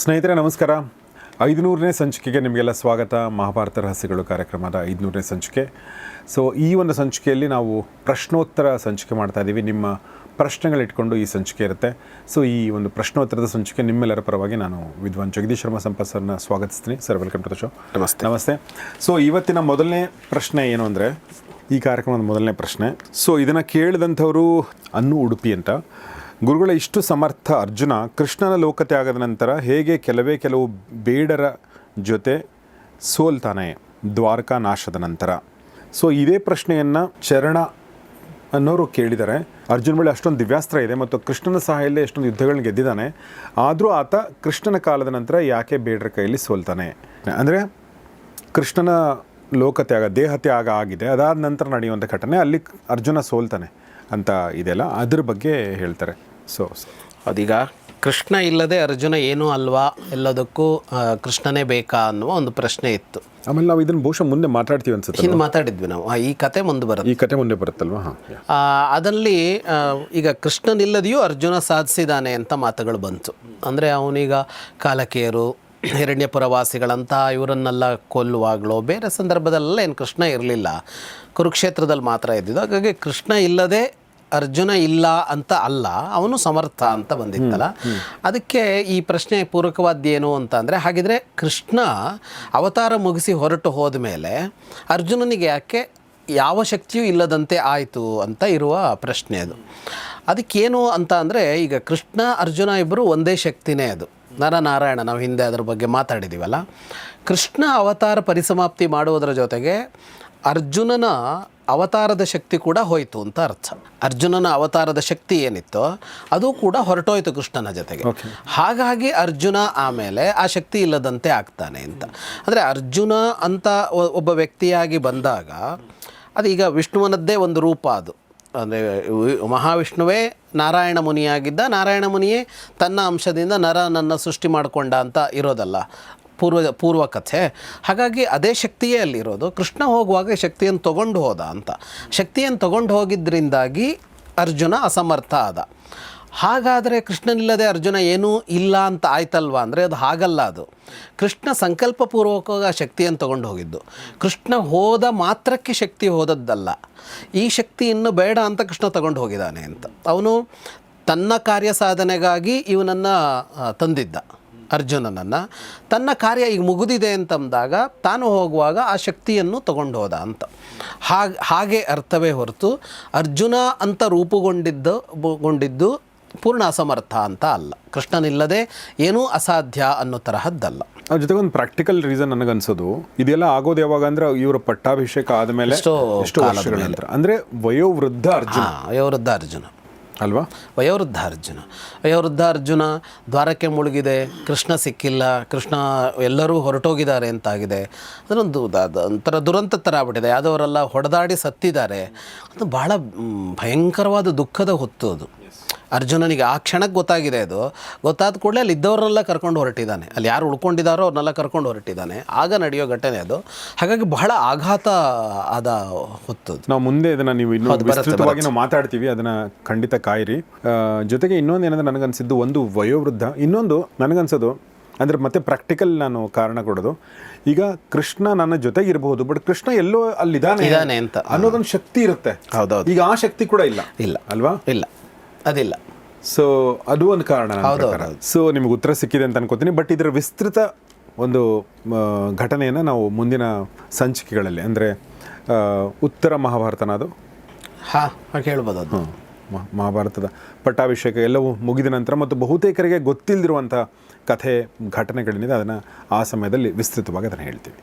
ಸ್ನೇಹಿತರೆ ನಮಸ್ಕಾರ. ಐದುನೂರನೇ ಸಂಚಿಕೆಗೆ ನಿಮಗೆಲ್ಲ ಸ್ವಾಗತ. ಮಹಾಭಾರತ ರಹಸ್ಯಗಳು ಕಾರ್ಯಕ್ರಮದ ಐದುನೂರನೇ ಸಂಚಿಕೆ. ಸೊ ಈ ಒಂದು ಸಂಚಿಕೆಯಲ್ಲಿ ನಾವು ಪ್ರಶ್ನೋತ್ತರ ಸಂಚಿಕೆ ಮಾಡ್ತಾ ಇದ್ದೀವಿ. ನಿಮ್ಮ ಪ್ರಶ್ನೆಗಳಿಟ್ಕೊಂಡು ಈ ಸಂಚಿಕೆ ಇರುತ್ತೆ. ಸೊ ಈ ಒಂದು ಪ್ರಶ್ನೋತ್ತರದ ಸಂಚಿಕೆ ನಿಮ್ಮೆಲ್ಲರ ಪರವಾಗಿ ನಾನು ವಿದ್ವಾನ್ ಜಗದೀಶ್ ಶರ್ಮಾ ಸಂಪತ್ ಸರ್ನ ಸ್ವಾಗತಿಸ್ತೀನಿ. Sir welcome to the show ನಮಸ್ತೆ. ನಮಸ್ತೆ. ಸೊ ಇವತ್ತಿನ ಮೊದಲನೇ ಪ್ರಶ್ನೆ ಏನು ಅಂದರೆ ಈ ಕಾರ್ಯಕ್ರಮದ ಮೊದಲನೇ ಪ್ರಶ್ನೆ. ಸೊ ಇದನ್ನು ಕೇಳಿದಂಥವರು ಅನ್ನು ಉಡುಪಿ ಅಂತ. ಗುರುಗಳ, ಇಷ್ಟು ಸಮರ್ಥ ಅರ್ಜುನ ಕೃಷ್ಣನ ಲೋಕತ್ಯಾಗದ ನಂತರ ಹೇಗೆ ಕೆಲವೇ ಕೆಲವು ಬೇಡರ ಜೊತೆ ಸೋಲ್ತಾನೆ ದ್ವಾರಕಾ ನಾಶದ ನಂತರ? ಸೊ ಇದೇ ಪ್ರಶ್ನೆಯನ್ನು ಚರಣ ಅನ್ನೋರು ಕೇಳಿದ್ದಾರೆ ಅರ್ಜುನ ಬಳಿ ಅಷ್ಟೊಂದು ದಿವ್ಯಾಸ್ತ್ರ ಇದೆ ಮತ್ತು ಕೃಷ್ಣನ ಸಹಾಯಲ್ಲೇ ಎಷ್ಟೊಂದು ಯುದ್ಧಗಳನ್ನ ಗೆದ್ದಿದ್ದಾನೆ, ಆದರೂ ಆತ ಕೃಷ್ಣನ ಕಾಲದ ನಂತರ ಯಾಕೆ ಬೇಡರ ಕೈಯಲ್ಲಿ ಸೋಲ್ತಾನೆ ಅಂದರೆ, ಕೃಷ್ಣನ ಲೋಕತ್ಯಾಗ ದೇಹತ್ಯಾಗ ಆಗಿದೆ, ಅದಾದ ನಂತರ ನಡೆಯುವಂಥ ಘಟನೆ, ಅಲ್ಲಿ ಅರ್ಜುನ ಸೋಲ್ತಾನೆ ಅಂತ ಇದೆಲ್ಲ ಅದ್ರ ಬಗ್ಗೆ ಹೇಳ್ತಾರೆ. ಸೊ ಅದೀಗ ಕೃಷ್ಣ ಇಲ್ಲದೆ ಅರ್ಜುನ ಏನೂ ಅಲ್ವಾ ಎಲ್ಲದಕ್ಕೂ ಕೃಷ್ಣನೇ ಬೇಕಾ ಅನ್ನುವ ಒಂದು ಪ್ರಶ್ನೆ ಇತ್ತು. ಆಮೇಲೆ ನಾವು ಇದನ್ನು ಬಹುಶಃ ಮುಂದೆ ಮಾತಾಡ್ತೀವಿ ಅನ್ಸುತ್ತೆ ಹಿಂದೆ ಮಾತಾಡಿದ್ವಿ ನಾವು. ಈ ಕತೆ ಮುಂದೆ ಬರುತ್ತೆ. ಈ ಕತೆ ಮುಂದೆ ಬರುತ್ತಲ್ವಾ? ಅದಲ್ಲಿ ಈಗ ಕೃಷ್ಣನಿಲ್ಲದೆಯೂ ಅರ್ಜುನ ಸಾಧಿಸಿದಾನೆ ಅಂತ ಮಾತುಗಳು ಬಂತು. ಅಂದರೆ ಅವನೀಗ ಕಾಲಕೇಯರು ಹಿರಣ್ಯಪುರ ವಾಸಿಗಳಂತ ಇವರನ್ನೆಲ್ಲ ಕೊಲ್ಲುವಾಗಲೋ ಬೇರೆ ಸಂದರ್ಭದಲ್ಲೆಲ್ಲ ಏನು ಕೃಷ್ಣ ಇರಲಿಲ್ಲ. ಕುರುಕ್ಷೇತ್ರದಲ್ಲಿ ಮಾತ್ರ ಇದ್ದಿದ್ದು. ಹಾಗಾಗಿ ಕೃಷ್ಣ ಇಲ್ಲದೆ ಅರ್ಜುನ ಇಲ್ಲ ಅಂತ ಅಲ್ಲ ಅವನು ಸಮರ್ಥ ಅಂತ ಬಂದಿತ್ತಲ್ಲ. ಅದಕ್ಕೆ ಈ ಪ್ರಶ್ನೆ ಪೂರಕವಾದ್ದೇನು ಅಂತ ಅಂದರೆ ಹಾಗಿದ್ರೆ ಕೃಷ್ಣ ಅವತಾರ ಮುಗಿಸಿ ಹೊರಟು ಹೋದ ಮೇಲೆ ಅರ್ಜುನನಿಗೆ ಯಾಕೆ ಯಾವ ಶಕ್ತಿಯೂ ಇಲ್ಲದಂತೆ ಆಯಿತು ಅಂತ ಇರುವ ಪ್ರಶ್ನೆ ಅದು. ಅದಕ್ಕೇನು ಅಂತ ಅಂದರೆ ಈಗ ಕೃಷ್ಣ ಅರ್ಜುನ ಇಬ್ಬರು ಒಂದೇ ಶಕ್ತಿನೇ ಅದು. ನರನಾರಾಯಣ ನಾವು ಹಿಂದೆ ಅದರ ಬಗ್ಗೆ ಮಾತಾಡಿದ್ದೀವಲ್ಲ ಕೃಷ್ಣ ಅವತಾರ ಪರಿಸಮಾಪ್ತಿ ಮಾಡುವುದರ ಜೊತೆಗೆ ಅರ್ಜುನನ ಅವತಾರದ ಶಕ್ತಿ ಕೂಡ ಹೋಯಿತು ಅಂತ ಅರ್ಥ. ಅರ್ಜುನನ ಅವತಾರದ ಶಕ್ತಿ ಏನಿತ್ತೋ ಅದು ಕೂಡ ಹೊರಟೋಯ್ತು ಕೃಷ್ಣನ ಜೊತೆಗೆ. ಹಾಗಾಗಿ ಅರ್ಜುನ ಆಮೇಲೆ ಆ ಶಕ್ತಿ ಇಲ್ಲದಂತೆ ಆಗ್ತಾನೆ ಅಂತ. ಅಂದರೆ ಅರ್ಜುನ ಅಂತ ಒಬ್ಬ ವ್ಯಕ್ತಿಯಾಗಿ ಬಂದಾಗ ಅದೀಗ ವಿಷ್ಣುವನದ್ದೇ ಒಂದು ರೂಪ ಅದು. ಅಂದರೆ ಮಹಾವಿಷ್ಣುವೇ ನಾರಾಯಣ ಮುನಿಯಾಗಿದ್ದ. ನಾರಾಯಣ ಮುನಿಯೇ ತನ್ನ ಅಂಶದಿಂದ ನರನನ್ನು ಸೃಷ್ಟಿ ಮಾಡಿಕೊಂಡ ಅಂತ ಇರೋದಲ್ಲ, ಪೂರ್ವ ಪೂರ್ವ ಕಥೆ. ಹಾಗಾಗಿ ಅದೇ ಶಕ್ತಿಯೇ ಅಲ್ಲಿರೋದು. ಕೃಷ್ಣ ಹೋಗುವಾಗ ಶಕ್ತಿಯನ್ನು ತಗೊಂಡು ಹೋದ ಅಂತ. ಶಕ್ತಿಯನ್ನು ತಗೊಂಡು ಹೋಗಿದ್ದರಿಂದಾಗಿ ಅರ್ಜುನ ಅಸಮರ್ಥ ಆದ. ಹಾಗಾದರೆ ಕೃಷ್ಣನಿಲ್ಲದೆ ಅರ್ಜುನ ಏನೂ ಇಲ್ಲ ಅಂತ ಆಯ್ತಲ್ವಾ? ಅಂದರೆ ಅದು ಹಾಗಲ್ಲ ಅದು. ಕೃಷ್ಣ ಸಂಕಲ್ಪಪೂರ್ವಕವಾಗಿ ಆ ಶಕ್ತಿಯನ್ನು ತಗೊಂಡು ಹೋಗಿದ್ದು. ಕೃಷ್ಣ ಹೋದ ಮಾತ್ರಕ್ಕೆ ಶಕ್ತಿ ಹೋದದ್ದಲ್ಲ. ಈ ಶಕ್ತಿ ಇನ್ನು ಬೇಡ ಅಂತ ಕೃಷ್ಣ ತಗೊಂಡು ಹೋಗಿದ್ದಾನೆ ಅಂತ. ಅವನು ತನ್ನ ಕಾರ್ಯ ಸಾಧನೆಗಾಗಿ ಇವನನ್ನು ತಂದಿದ್ದ, ಅರ್ಜುನನನ್ನು. ತನ್ನ ಕಾರ್ಯ ಈಗ ಮುಗಿದಿದೆ ಅಂತಂದಾಗ ತಾನು ಹೋಗುವಾಗ ಆ ಶಕ್ತಿಯನ್ನು ತಗೊಂಡು ಹೋದ ಅಂತ. ಹಾಗೆ ಹಾಗೆ ಅರ್ಥವೇ ಹೊರತು ಅರ್ಜುನ ಅಂತ ರೂಪುಗೊಂಡಿದ್ದು ಗೊಂಡಿದ್ದು ಪೂರ್ಣ ಅಸಮರ್ಥ ಅಂತ ಅಲ್ಲ. ಕೃಷ್ಣನಿಲ್ಲದೆ ಏನೂ ಅಸಾಧ್ಯ ಅನ್ನೋ ತರಹದ್ದಲ್ಲ. ಅದ್ರ ಜೊತೆಗೆ ಒಂದು ಪ್ರಾಕ್ಟಿಕಲ್ ರೀಸನ್ ನನಗನ್ಸೋದು. ಇದೆಲ್ಲ ಆಗೋದು ಯಾವಾಗ ಅಂದ್ರೆ ಇವರ ಪಟ್ಟಾಭಿಷೇಕ ಆದಮೇಲೆ ಎಷ್ಟೋ ಎಷ್ಟೋ ವರ್ಷಗಳ ನಂತರ. ಅಂದ್ರೆ ವಯೋವೃದ್ಧ ಅರ್ಜುನ. ವಯೋವೃದ್ಧ ಅರ್ಜುನ. ಅಲ್ವಾ? ವಯೋವೃದ್ಧ ಅರ್ಜುನ. ವಯೋವೃದ್ಧ ಅರ್ಜುನ ದ್ವಾರಕ್ಕೆ ಮುಳುಗಿದೆ ಕೃಷ್ಣ ಸಿಕ್ಕಿಲ್ಲ ಕೃಷ್ಣ ಎಲ್ಲರೂ ಹೊರಟೋಗಿದ್ದಾರೆ ಅಂತಾಗಿದೆ. ಅದನ್ನೊಂದು ಒಂಥರ ದುರಂತ ಥರ ಆಗ್ಬಿಟ್ಟಿದೆ. ಯಾವುದವರೆಲ್ಲ ಹೊಡೆದಾಡಿ ಸತ್ತಿದ್ದಾರೆ. ಅದು ಭಾಳ ಭಯಂಕರವಾದ ದುಃಖದ ಹೊತ್ತು ಅದು. ಅರ್ಜುನನಿಗೆ ಆ ಕ್ಷಣಕ್ಕೆ ಗೊತ್ತಾಗಿದೆ ಅದು. ಗೊತ್ತಾದ ಕೂಡಲೇ ಅಲ್ಲಿ ಇದ್ದವ್ರನ್ನೆಲ್ಲ ಕರ್ಕೊಂಡು ಹೊರಟಿದ್ದಾನೆ. ಅಲ್ಲಿ ಯಾರು ಉಳ್ಕೊಂಡಿದ್ದಾರೋ ಅವ್ರನ್ನೆಲ್ಲ ಕರ್ಕೊಂಡು ಹೊರಟಿದ್ದಾನೆ. ಆಗ ನಡೆಯೋ ಘಟನೆ ಅದು. ಹಾಗಾಗಿ ಬಹಳ ಆಘಾತ ಆದ ಹೊತ್ತು. ನಾವು ಮುಂದೆ ಇದನ್ನ ನೀವು ಇನ್ನೂ ವಿಸ್ತೃತವಾಗಿ ನಾವು ಮಾತಾಡ್ತೀವಿ ಅದನ್ನ ಖಂಡಿತ ಕಾಯಿರಿ. ಜೊತೆಗೆ ಇನ್ನೊಂದು ಏನಂದ್ರೆ ನನಗನ್ಸಿದ್ದು ಒಂದು ವಯೋವೃದ್ಧ. ಇನ್ನೊಂದು ನನಗನ್ಸೋದು ಅಂದ್ರೆ ಮತ್ತೆ ಪ್ರಾಕ್ಟಿಕಲ್ ನಾನು ಕಾರಣ ಕೊಡೋದು. ಈಗ ಕೃಷ್ಣ ನನ್ನ ಜೊತೆಗೆ ಇರಬಹುದು ಬಟ್ ಕೃಷ್ಣ ಎಲ್ಲೋ ಅಲ್ಲಿ ಇದಾನೆ ಅಂತ. ಅನ್ನೋದೊಂದು ಶಕ್ತಿ ಇರುತ್ತೆ. ಹೌದೌದು. ಈಗ ಆ ಶಕ್ತಿ ಕೂಡ ಇಲ್ಲ. ಇಲ್ಲ. ಅಲ್ವಾ? ಇಲ್ಲ. ಅದಿಲ್ಲ. ಸೊ ಅದು ಒಂದು ಕಾರಣ ಸೊ ನಿಮ್ಗೆ ಉತ್ತರ ಸಿಕ್ಕಿದೆ ಅಂತ ಅನ್ಕೋತೀನಿ ಬಟ್ ಇದರ ವಿಸ್ತೃತ ಒಂದು ಘಟನೆಯನ್ನು ನಾವು ಮುಂದಿನ ಸಂಚಿಕೆಗಳಲ್ಲಿ ಅಂದರೆ ಉತ್ತರ ಮಹಾಭಾರತನ ಅದು? ಹಾಂ ಹಾಗೆ ಹೇಳ್ಬೋದು ಅದು. ಮ- ಮಹಾಭಾರತದ ಪಟ್ಟಾಭಿಷೇಕ ಎಲ್ಲವೂ ಮುಗಿದ ನಂತರ ಮತ್ತು ಬಹುತೇಕರಿಗೆ ಗೊತ್ತಿಲ್ಲದಿರುವಂಥ ಕಥೆ ಘಟನೆಗಳೇನಿದೆ ಅದನ್ನು ಆ ಸಮಯದಲ್ಲಿ ವಿಸ್ತೃತವಾಗಿ ಅದನ್ನು ಹೇಳ್ತೀವಿ.